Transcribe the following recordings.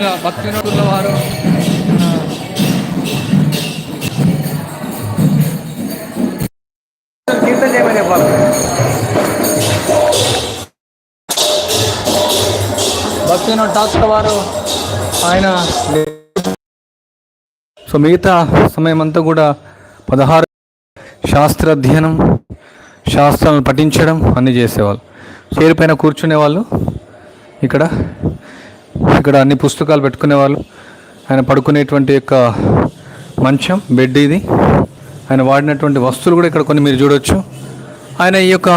భక్తి వినోదుల వారు కీర్తన చేయమని చెప్పాలి. ఠాకూర్ వారు ఆయన సో మిగతా సమయం అంతా కూడా పదహారు శాస్త్ర అధ్యయనం శాస్త్రాలను పఠించడం అన్నీ చేసేవాళ్ళు. చైర్ పైన కూర్చునేవాళ్ళు ఇక్కడ. ఇక్కడ అన్ని పుస్తకాలు పెట్టుకునేవాళ్ళు ఆయన పడుకునేటువంటి యొక్క మంచం బెడ్ ఇది. ఆయన వాడినటువంటి వస్తువులు కూడా ఇక్కడ కొన్ని మీరు చూడొచ్చు. ఆయన ఈ యొక్క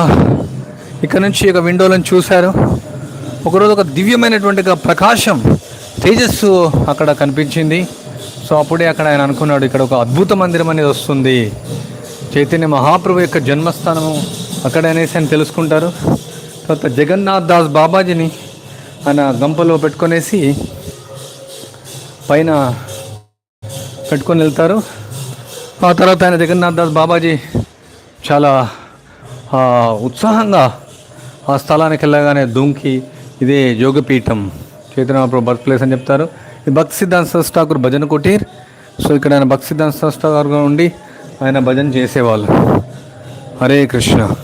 ఇక్కడ నుంచి ఈ యొక్క విండోలను చూశారు. ఒకరోజు ఒక దివ్యమైనటువంటి ప్రకాశం తేజస్సు అక్కడ కనిపించింది. సో అప్పుడే అక్కడ ఆయన అనుకున్నాడు ఇక్కడ ఒక అద్భుత మందిరం అనేది వస్తుంది. చైతన్య మహాప్రభు యొక్క జన్మస్థానము అక్కడ అనేసి ఆయన తెలుసుకుంటారు. తర్వాత జగన్నాథ్ దాస్ బాబాజీని ఆయన గంపలో పెట్టుకొనేసి పైన పెట్టుకొని వెళ్తారు. ఆ తర్వాత ఆయన జగన్నాథ్ దాస్ బాబాజీ చాలా ఉత్సాహంగా ఆ స్థలానికి వెళ్ళగానే దుంకి ఇదే యోగపీఠం చైతన్య బర్త్ ప్లేస్ అని చెప్తారు. ఇది భక్తి సిద్ధాంత సరస్వతి భజన కుటీర్ సో ఇక్కడ ఆయన భక్తి సిద్ధాంత సరస్వతి ఉండి ఆయన భజన చేసేవాళ్ళు. హరే కృష్ణ.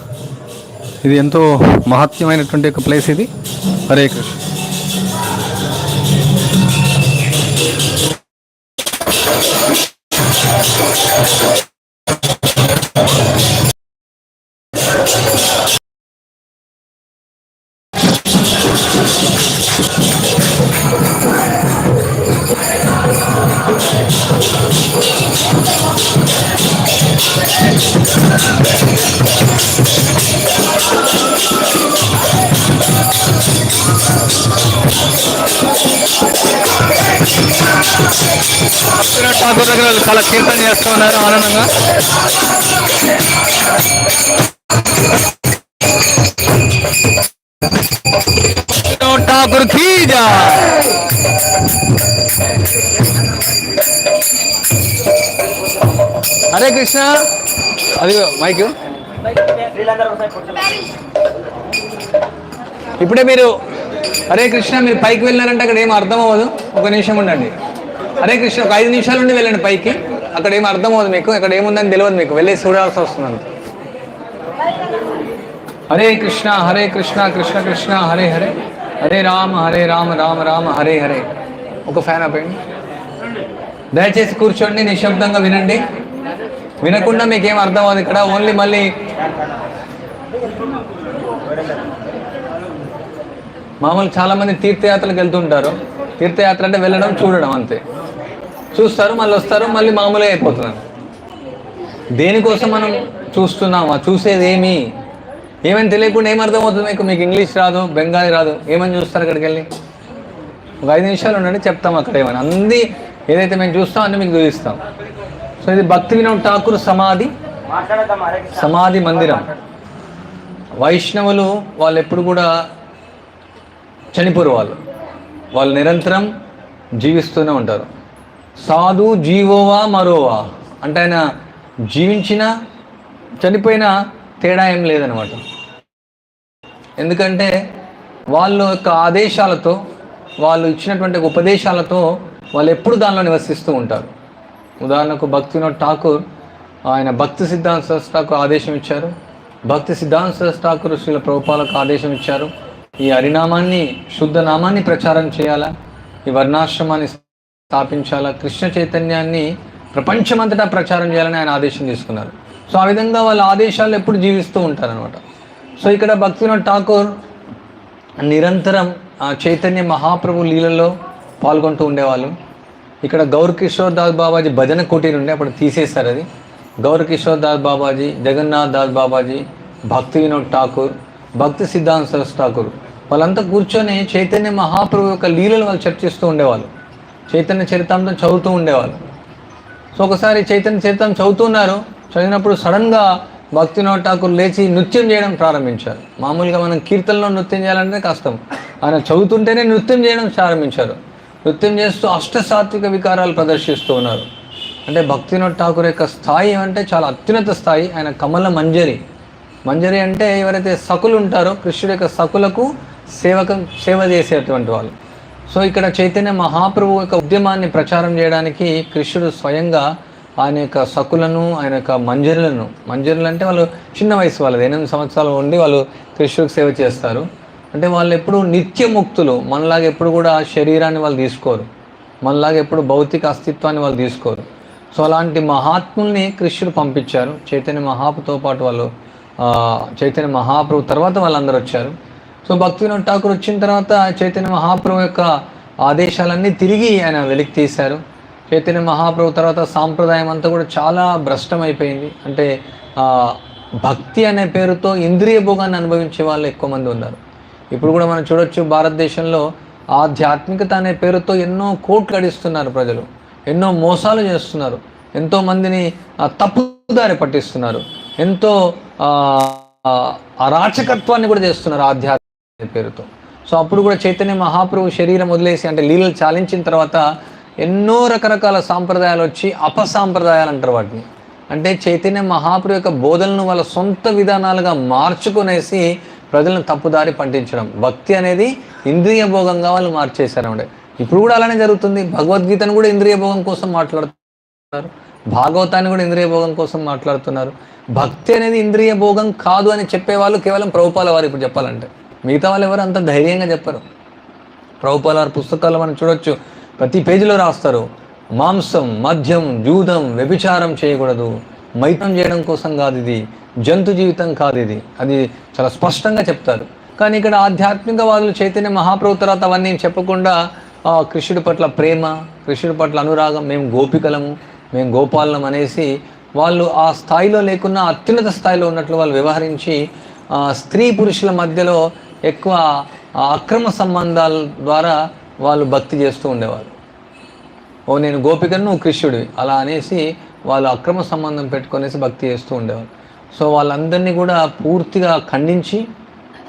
ఇది ఎంతో మహత్యమైనటువంటి ఒక ప్లేస్ ఇది. హరే కృష్ణ. ఠాకూర్ దగ్గర చాలా కీర్తన చేస్తూ ఉన్నారు ఆనందంగా. ఠాకూర్ కీజా అరే హరే కృష్ణ. అది మైక్. ఇప్పుడే మీరు హరే కృష్ణ మీరు పైకి వెళ్ళినారంటే అక్కడ ఏం అర్థం అవ్వదు. ఒక నిమిషం ఉండండి. హరే కృష్ణ ఒక ఐదు నిమిషాలు ఉండి వెళ్ళండి పైకి. అక్కడ ఏం అర్థం అవుతుంది మీకు? అక్కడ ఏముందని తెలియదు మీకు. వెళ్ళి చూడాల్సి వస్తుంది హరే కృష్ణ హరే కృష్ణ కృష్ణ కృష్ణ హరే హరే. హరే రామ హరే రామ రామ రామ హరే హరే. ఒక ఫ్యాన్ ఆపేయండి. దయచేసి కూర్చోండి నిశ్శబ్దంగా వినండి. వినకుండా మీకేం అర్థం అవ్వదు ఇక్కడ? ఓన్లీ మళ్ళీ మామూలు చాలా మంది తీర్థయాత్రలకు వెళ్తుంటారు. తీర్థయాత్ర అంటే వెళ్ళడం చూడడం అంతే. చూస్తారు మళ్ళీ వస్తారు మళ్ళీ మామూలుగా అయిపోతున్నారు దేనికోసం మనం చూస్తున్నామా? చూసేది ఏమి ఏమని తెలియకుండా ఏమర్థం అవుతుంది మీకు? మీకు ఇంగ్లీష్ రాదు బెంగాలీ రాదు. ఏమని చూస్తారు అక్కడికి వెళ్ళి ఒక ఐదు నిమిషాలు ఉండండి చెప్తాం అక్కడ ఏమని. అన్ని ఏదైతే మేము చూస్తాం అన్నీ మీకు చూపిస్తాం. సో ఇది భక్తి వినోద్ ఠాకూర్ సమాధి సమాధి మందిరం. వైష్ణవులు వాళ్ళు ఎప్పుడు కూడా చనిపోరు వాళ్ళు. వాళ్ళు నిరంతరం జీవిస్తూనే ఉంటారు. సాధు జీవోవా మరోవా. అంటే ఆయన జీవించిన చనిపోయినా తేడా ఏం లేదనమాట. ఎందుకంటే వాళ్ళ యొక్క ఆదేశాలతో వాళ్ళు ఇచ్చినటువంటి ఉపదేశాలతో వాళ్ళు ఎప్పుడు దానిలో నివసిస్తూ ఉంటారు. ఉదాహరణకు భక్తివినోద్ ఠాకూర్ ఆయన భక్తి సిద్ధాంత సంస్థకు ఆదేశం ఇచ్చారు. భక్తి సిద్ధాంత సరస్వతి శ్రీల ప్రభుపాలకు ఆదేశం ఇచ్చారు. ఈ హరినామాన్ని శుద్ధ నామాన్ని ప్రచారం చేయాలా? ఈ వర్ణాశ్రమాన్ని స్థాపించాలా కృష్ణ చైతన్యాన్ని ప్రపంచమంతటా ప్రచారం చేయాలని ఆయన ఆదేశం తీసుకున్నారు. సో ఆ విధంగా వాళ్ళ ఆదేశాలు ఎప్పుడు జీవిస్తూ ఉంటారనమాట సో ఇక్కడ భక్తి వినోద్ ఠాకూర్ నిరంతరం ఆ చైతన్య మహాప్రభు లీలలో పాల్గొంటూ ఉండేవాళ్ళు. ఇక్కడ గౌర్ కిషోర్ దాస్ బాబాజీ భజన కుటీర్ ఉండే అప్పుడు తీసేశారు అది. గౌర్ కిషోర్ దాస్ బాబాజీ జగన్నాథ్ దాస్ బాబాజీ భక్తి వినోద్ ఠాకూర్ భక్తి సిద్ధాంత సరస్ ఠాకూర్. వాళ్ళంతా కూర్చొని చైతన్య మహాప్రభు యొక్క లీలలు వాళ్ళు చర్చిస్తూ ఉండేవాళ్ళు. చైతన్య చరితాంతం చదువుతూ ఉండేవాళ్ళు. సో ఒకసారి చైతన్య చరితం చదువుతున్నారు. చదివినప్పుడు సడన్గా భక్తి ఠాకూర్ లేచి నృత్యం చేయడం ప్రారంభించారు. మామూలుగా మనం కీర్తనలో నృత్యం చేయాలంటే కష్టం. ఆయన చదువుతుంటేనే నృత్యం చేయడం ప్రారంభించారు. నృత్యం చేస్తూ అష్టసాత్విక వికారాలు ప్రదర్శిస్తూ ఉన్నారు. అంటే భక్తి ఠాకూర్ యొక్క స్థాయి అంటే చాలా అత్యున్నత స్థాయి. ఆయన కమల మంజరి. మంజరి అంటే ఎవరైతే సకులు ఉంటారో కృష్ణుడి యొక్క సకులకు సేవకం సేవ చేసేటువంటి వాళ్ళు. సో ఇక్కడ చైతన్య మహాప్రభు యొక్క ఉద్యమాన్ని ప్రచారం చేయడానికి కృష్ణుడు స్వయంగా ఆయన యొక్క సకులను ఆయన యొక్క మంజరులను మంజరులు అంటే వాళ్ళు చిన్న వయసు వాళ్ళది ఎనిమిది సంవత్సరాలు ఉండి వాళ్ళు కృష్ణుడికి సేవ చేస్తారు. అంటే వాళ్ళు ఎప్పుడు నిత్యముక్తులు మనలాగా ఎప్పుడు కూడా శరీరాన్ని వాళ్ళు తీసుకోరు. మనలాగా ఎప్పుడు భౌతిక అస్తిత్వాన్ని వాళ్ళు తీసుకోరు. సో అలాంటి మహాత్ముల్ని కృష్ణుడు పంపించారు. చైతన్య మహాపుతో పాటు వాళ్ళు చైతన్య మహాప్రభు తర్వాత వాళ్ళందరూ వచ్చారు. సో భక్తి వినోద్ ఠాకూర్ వచ్చిన తర్వాత చైతన్య మహాప్రభు యొక్క ఆదేశాలన్నీ తిరిగి ఆయన వెలికి తీశారు. చైతన్య మహాప్రభు తర్వాత సాంప్రదాయం అంతా కూడా చాలా భ్రష్టమైపోయింది. అంటే ఆ, భక్తి అనే పేరుతో ఇంద్రియ భోగాన్ని అనుభవించే వాళ్ళు ఎక్కువ మంది ఉన్నారు. ఇప్పుడు కూడా మనం చూడొచ్చు భారతదేశంలో ఆధ్యాత్మికత అనే పేరుతో ఎన్నో కోట్లు గడిస్తున్నారు ప్రజలు. ఎన్నో మోసాలు చేస్తున్నారు. ఎంతో మందిని తప్పుదారి పట్టిస్తున్నారు. ఎంతో ఆ, అరాచకత్వాన్ని కూడా చేస్తున్నారు ఆధ్యాత్మిక పేరుతో. సో అప్పుడు కూడా చైతన్య మహాప్రభు శరీరం వదిలేసి అంటే లీలలు చాలించిన తర్వాత ఎన్నో రకరకాల సాంప్రదాయాలు వచ్చి అపసాంప్రదాయాలు అంటారు వాటిని. అంటే చైతన్య మహాప్రభు యొక్క బోధనను వాళ్ళ సొంత విధానాలుగా మార్చుకునేసి ప్రజలను తప్పుదారి పట్టించడం. భక్తి అనేది ఇంద్రియ భోగంగా వాళ్ళు మార్చేశారు ఇప్పుడు కూడా అలానే జరుగుతుంది. భగవద్గీతను కూడా ఇంద్రియ భోగం కోసం మాట్లాడుతున్నారు. భాగవతాన్ని కూడా ఇంద్రియ భోగం కోసం మాట్లాడుతున్నారు. భక్తి అనేది ఇంద్రియ భోగం కాదు అని చెప్పేవాళ్ళు కేవలం ప్రభుపాల వారు ఇప్పుడు చెప్పాలంటే. మిగతా వాళ్ళు ఎవరు అంత ధైర్యంగా చెప్పరు. ప్రభుపాల వారి పుస్తకాల్లో మనం చూడొచ్చు. ప్రతి పేజీలో రాస్తారు. మాంసం మద్యం జూదం వ్యభిచారం చేయకూడదు. మైతం చేయడం కోసం కాదు ఇది. జంతు జీవితం కాదు ఇది. అది చాలా స్పష్టంగా చెప్తారు. కానీ ఇక్కడ ఆధ్యాత్మిక వాళ్ళు చైతన్య మహాప్రభు తర్వాత అవన్నీ చెప్పకుండా కృష్ణుడి పట్ల ప్రేమ కృష్ణుడి పట్ల అనురాగం మేము గోపికలము మేము గోపాలనం అనేసి వాళ్ళు ఆ స్థాయిలో లేకున్నా అత్యున్నత స్థాయిలో ఉన్నట్లు వాళ్ళు వ్యవహరించి స్త్రీ పురుషుల మధ్యలో ఎక్కువ అక్రమ సంబంధాల ద్వారా వాళ్ళు భక్తి చేస్తూ ఉండేవారు ఓ నేను గోపికను నువ్వు కృష్ణుడివి. అలా అనేసి వాళ్ళు అక్రమ సంబంధం పెట్టుకునేసి భక్తి చేస్తూ ఉండేవారు సో వాళ్ళందరినీ కూడా పూర్తిగా ఖండించి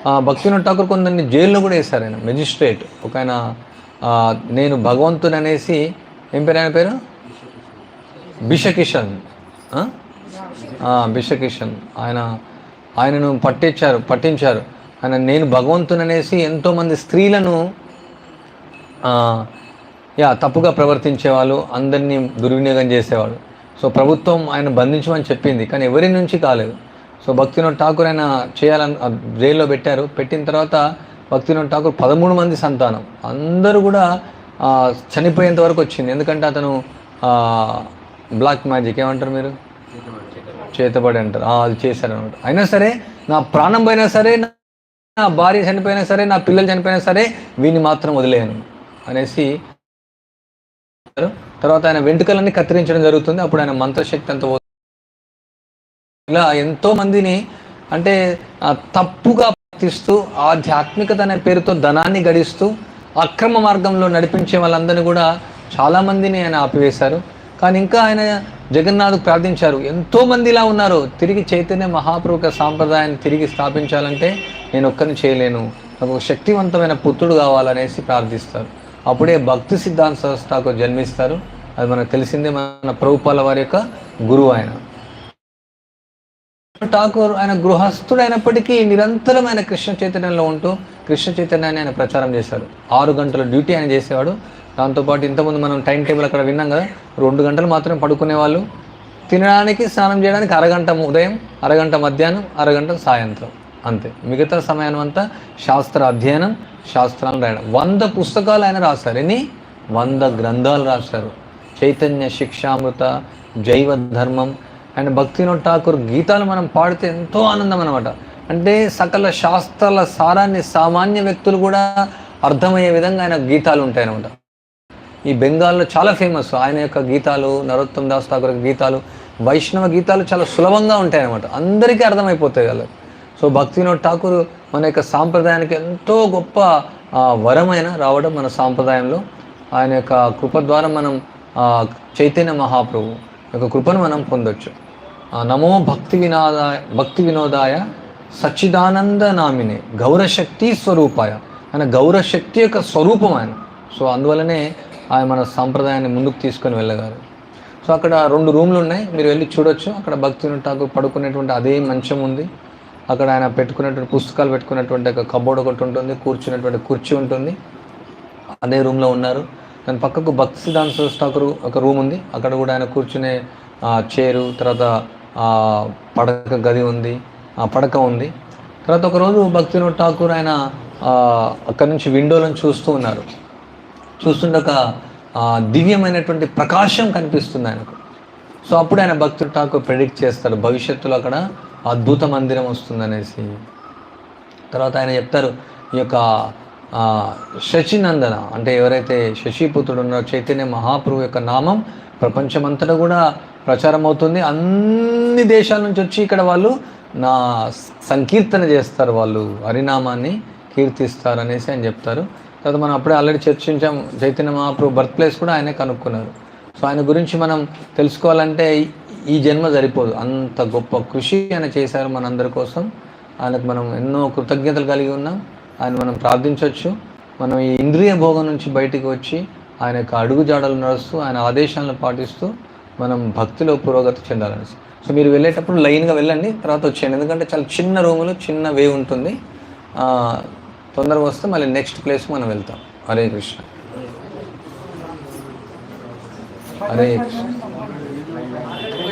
ఆ, ఠాకూర్ కొందరిని జైల్లో కూడా వేశారు ఆయన మెజిస్ట్రేట్. ఒక ఆయన నేను భగవంతుని అనేసి ఏం పేరు ఆయన పేరు? బిషకిషన్. బిషకిషన్. ఆయన ఆయనను పట్టించారు పట్టించారు. ఆయన నేను భగవంతుని అనేసి ఎంతోమంది స్త్రీలను యా తప్పుగా ప్రవర్తించేవాళ్ళు అందరినీ దుర్వినియోగం చేసేవాడు సో ప్రభుత్వం ఆయన బంధించమని చెప్పింది కానీ ఎవరి నుంచి కాలేదు. సో భక్తినోడ్ ఠాకూర్ ఆయన చేయాలని జైల్లో పెట్టారు. పెట్టిన తర్వాత భక్తినోడ్ ఠాకూర్ పదమూడు మంది సంతానం. అందరూ కూడా చనిపోయేంత వరకు వచ్చింది. ఎందుకంటే అతను బ్లాక్ మ్యాజిక్ ఏమంటారు మీరు? చేతబడి అంటారు అది చేశారు అనమాట అయినా సరే నా ప్రాణం పోయినా సరే నా భార్య చనిపోయినా సరే నా పిల్లలు చనిపోయినా సరే వీని మాత్రం వదిలేయను అనేసి తర్వాత ఆయన వెంట్రుకలన్నీ కత్తిరించడం జరుగుతుంది. అప్పుడు ఆయన మంత్రశక్తి అంత ఇలా ఎంతో మందిని అంటే తప్పుగా ప్రవర్తిస్తూ ఆధ్యాత్మికత అనే పేరుతో ధనాన్ని గడిస్తూ అక్రమ మార్గంలో నడిపించే వాళ్ళందరినీ కూడా చాలా మందిని ఆయన ఆపివేశారు. కానీ ఇంకా ఆయన జగన్నాథ్ ప్రార్థించారు. ఎంతోమంది ఇలా ఉన్నారు. తిరిగి చైతన్య మహాప్రభుక సాంప్రదాయాన్ని తిరిగి స్థాపించాలంటే నేను ఒక్కరిని చేయలేను. నాకు ఒక శక్తివంతమైన పుత్రుడు కావాలనేసి ప్రార్థిస్తారు. అప్పుడే భక్తి సిద్ధాంత సంస్థకు జన్మిస్తారు. అది మనకు తెలిసిందే మన ప్రభుపాల వారి యొక్క గురువు ఆయన. ఠాకూర్ ఆయన గృహస్థుడు అయినప్పటికీ నిరంతరం ఆయన కృష్ణ చైతన్యంలో ఉంటూ కృష్ణ చైతన్యాన్ని ఆయన ప్రచారం చేశారు. ఆరు గంటల డ్యూటీ ఆయన చేసేవాడు. దాంతోపాటు ఇంతకుముందు మనం టైం టేబుల్ అక్కడ విన్నాం కదా రెండు గంటలు మాత్రమే పడుకునే వాళ్ళు. తినడానికి స్నానం చేయడానికి అరగంట ఉదయం అరగంట మధ్యాహ్నం అరగంట సాయంత్రం. అంతే. మిగతా సమయం అంతా శాస్త్ర అధ్యయనం శాస్త్రాలు రాయడం. వంద పుస్తకాలు ఆయన రాశారు. ఎన్ని? వంద గ్రంథాలు రాశారు. చైతన్య శిక్షామృత జైవ ధర్మం. అండ్ భక్తినోద్ ఠాకూర్ గీతాలు మనం పాడితే ఎంతో ఆనందం అనమాట అంటే సకల శాస్త్రాల సారాన్ని సామాన్య వ్యక్తులు కూడా అర్థమయ్యే విధంగా ఆయన గీతాలు ఉంటాయన్నమాట. ఈ బెంగాల్లో చాలా ఫేమస్ ఆయన యొక్క గీతాలు నరోత్తమ్ దాస్ ఠాకూర్ గీతాలు వైష్ణవ గీతాలు చాలా సులభంగా ఉంటాయి అనమాట అందరికీ అర్థమైపోతాయి వాళ్ళకి సో భక్తినోడ్ ఠాకూర్ మన యొక్క సాంప్రదాయానికి ఎంతో గొప్ప వరమైన రావడం మన సాంప్రదాయంలో. ఆయన యొక్క కృప ద్వారా మనం చైతన్య మహాప్రభు యొక్క కృపను మనం పొందొచ్చు. నమో భక్తి వినోదాయ భక్తి వినోదాయ సచ్చిదానంద నామినే గౌరశక్తి స్వరూపాయ. ఆయన గౌరశక్తి యొక్క స్వరూపం ఆయన. సో అందువలనే ఆయన మన సాంప్రదాయాన్ని ముందుకు తీసుకొని వెళ్ళగారు సో అక్కడ రెండు రూమ్లు ఉన్నాయి. మీరు వెళ్ళి చూడొచ్చు. అక్కడ భక్తిని ఠాకూర్ పడుకునేటువంటి అదే మంచం ఉంది. అక్కడ ఆయన పెట్టుకున్నటువంటి పుస్తకాలు పెట్టుకున్నటువంటి ఒక కబోర్డ్ ఒకటి ఉంటుంది కూర్చున్నటువంటి కుర్చీ ఉంటుంది. అదే రూమ్లో ఉన్నారు. దాని పక్కకు భక్తి సిద్ధాంత సరస్వతి ఠాకూర్ ఒక రూమ్ ఉంది. అక్కడ కూడా ఆయన కూర్చునే ఆ, చైరు తర్వాత పడక గది ఉంది ఆ పడక ఉంది. తర్వాత ఒకరోజు భక్తి ఠాకూర్ ఆయన అక్కడి అక్కడ నుంచి విండోలను చూస్తూ ఉన్నారు. చూస్తుంటే ఒక దివ్యమైనటువంటి ప్రకాశం కనిపిస్తుంది ఆయనకు. సో అప్పుడు ఆయన భక్తుడు ఠాకూర్ ప్రెడిక్ట్ చేస్తారు భవిష్యత్తులో అక్కడ అద్భుత మందిరం వస్తుందనేసి. తర్వాత ఆయన చెప్తారు ఈ యొక్క ఆ, శశినందన అంటే ఎవరైతే శశిపుత్రుడు ఉన్నారో చైతన్య మహాప్రభు యొక్క నామం ప్రపంచమంతటా కూడా ప్రచారం అవుతుంది అన్ని దేశాల నుంచి వచ్చి ఇక్కడ వాళ్ళు నా సంకీర్తన చేస్తారు వాళ్ళు హరినామాన్ని కీర్తిస్తారు అనేసి ఆయన చెప్తారు. తర్వాత మనం అప్పుడే ఆల్రెడీ చర్చించాం చైతన్య మహాప్రభు బర్త్ ప్లేస్ కూడా ఆయనే కనుక్కున్నారు. సో ఆయన గురించి మనం తెలుసుకోవాలంటే ఈ- జన్మ సరిపోదు. అంత గొప్ప కృషి ఆయన చేశారు మనందరి కోసం. ఆయనకు మనం ఎన్నో కృతజ్ఞతలు కలిగి ఉన్నాం. ఆయన మనం ప్రార్థించవచ్చు. మనం ఈ ఇంద్రియ భోగం నుంచి బయటికి వచ్చి ఆయన యొక్క అడుగు జాడలు నడుస్తూ ఆయన ఆదేశాలను పాటిస్తూ మనం భక్తిలో పురోగతి చెందాలని. సో మీరు వెళ్ళేటప్పుడు లైన్గా వెళ్ళండి. తర్వాత వచ్చేయండి. ఎందుకంటే చాలా చిన్న రూములు చిన్న వే ఉంటుంది. తొందరగా వస్తే మళ్ళీ నెక్స్ట్ ప్లేస్ మనం వెళ్తాం. హరే కృష్ణ. హరే కృష్ణ.